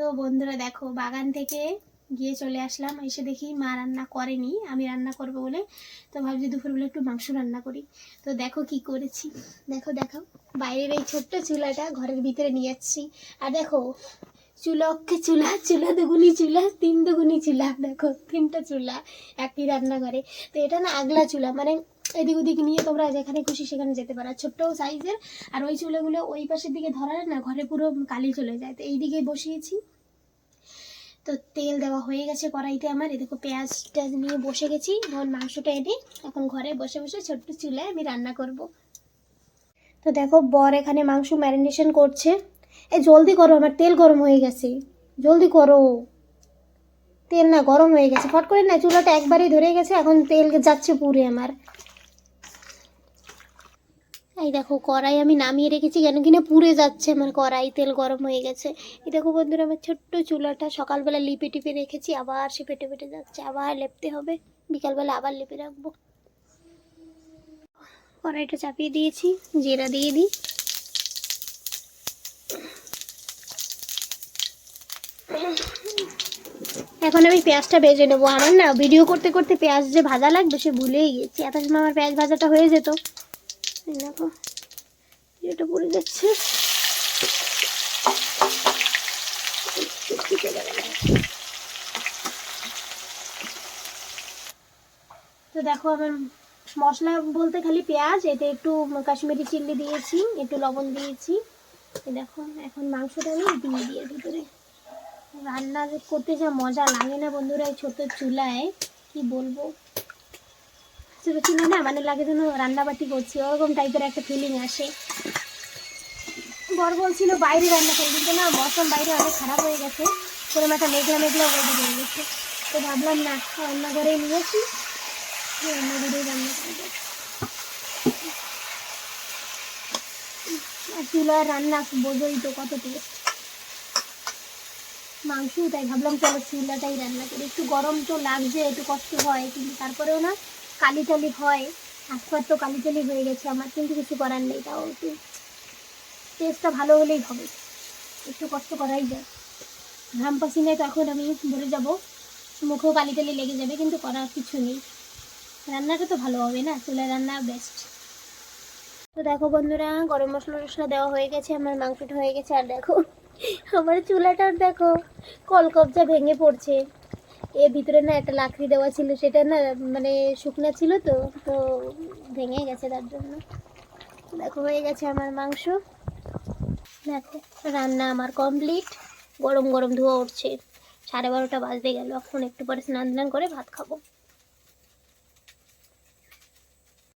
তো বন্ধুরা দেখো, বাগান থেকে গিয়ে চলে আসলাম। এসে দেখি মা রান্না করেনি, আমি রান্না করব বলে। তো ভাবছি দুপুরবেলা একটু মাংস রান্না করি। তো দেখো কি করেছি। দেখো দেখো, বাইরের এই ছোট্ট চুলাটা ঘরের ভিতরে নিয়ে যাচ্ছি। আর দেখো চুলা অক্ষে চুলা চুলা দুগুনি চুলা, তিন দুগুনি চুলা। দেখো, তিনটা চুলা একই রান্নাঘরে। তো এটা না আগলা চুলা মানে এদিক ওদিক নিয়ে তোমরা যেখানে খুশি সেখানে যেতে পারো। ছোট্ট সাইজের আর ওই চুলেগুলো ওই পাশের দিকে ধরালে না, ঘরে পুরো কালি চলে যায়। তো এই দিকে বসিয়েছি। তো তেল দেওয়া হয়ে গেছে কড়াইতে আমার। এদিকে পেঁয়াজ টেয়াজ নিয়ে বসে গেছি। এখন মাংসটা এনে এখন ঘরে বসে বসে ছোট্ট চুলে আমি রান্না করব। তো দেখো বর এখানে মাংস ম্যারিনেশন করছে। এ, জলদি করো, আমার তেল গরম হয়ে গেছে। জলদি করো। তেল না গরম হয়ে গেছে। ফট করে না, চুলাটা একবারই ধরে গেছে। এখন তেল যাচ্ছে পুরে আমার। এই দেখো কড়াই আমি নামিয়ে রেখেছি কেন কিনা পুড়ে যাচ্ছে, আমার কড়াই তেল গরম হয়ে গেছে। এই দেখো বন্ধুরা, আমার ছোট্ট চুলাটা সকালবেলা লিপে টিপে রেখেছি, আবার সে পেটে পেটে যাচ্ছে, আবার লেপতে হবে, বিকালবেলা আবার লেপে রাখব। কড়াইটা চাপিয়ে দিয়েছি, জিরা দিয়ে দিই। এখন আমি পেঁয়াজটা ভেজে নেব। আমার না ভিডিও করতে করতে পেঁয়াজ যে ভাজা লাগবে সে ভুলেই গেছি। এত সময় আমার পেঁয়াজ ভাজাটা হয়ে যেত। এই দেখো, এটা পড়ে যাচ্ছে। তো দেখো আমার মশলা বলতে খালি পেঁয়াজ, এতে একটু কাশ্মীরি চিল্লি দিয়েছি, একটু লবণ দিয়েছি। দেখো, এখন মাংসটা আমি দিয়ে দিয়ে ভিতরে। রান্না করতে যা মজা লাগে না বন্ধুরা এই ছোট চুলায়, কি বলব? ছোট চুলা না মানে লাগে যেন রান্নাবাটি করছি, ওরকম টাইপের একটা ফিলিং আসে। বর বলছিল, বাইরে রান্না করে। কিন্তু না, মৌসুম বাইরে অনেক খারাপ হয়ে গেছে। কোনো একটা মেঘলা মেঘলা ওয়েদার হয়ে গেছে। তো ভাবলাম, না রান্নাঘরে নিয়েছি রান্নাঘরেই রান্না করব। আর চুলার রান্না বোঝোই তো কত টেস্ট। মাংস তাই, ভাবলাম চলো চুলাটাই রান্না করি। একটু গরম তো লাগছে, একটু কষ্ট হয়, কিন্তু তারপরেও না কালি টালি হয় ফাত তো কালি টালি হয়ে গেছে, আমার কিন্তু কিছু করার নেই, তাও একটু টেস্টটা ভালো হলেই হবে। একটু কষ্ট করাই যায়। ঘাম পাসিনায় তো এখন আমি ভরে যাব, মুখেও কালি টালি লেগে যাবে, কিন্তু করার কিছু নেই। রান্নাটা তো ভালো হবে না চুলা রান্না বেস্ট তো দেখো বন্ধুরা, গরম মশলা টশলা দেওয়া হয়ে গেছে, আমার মাংসটা হয়ে গেছে, আর দেখো, আমার চুলাটার দেখো, কলকবজা ভেঙে পড়ছে। এর ভিতরে না একটা লাকড়ি দেওয়া ছিল, সেটা না মানে শুকনা ছিল তো তো ভেঙে গেছে তার জন্য। দেখো, হয়ে গেছে আমার মাংস। দেখো, রান্না আমার কমপ্লিট গরম গরম ধোয়া উঠছে। সাড়ে বারোটা বাজতে গেল, এখন একটু পরে স্নান করে ভাত খাব।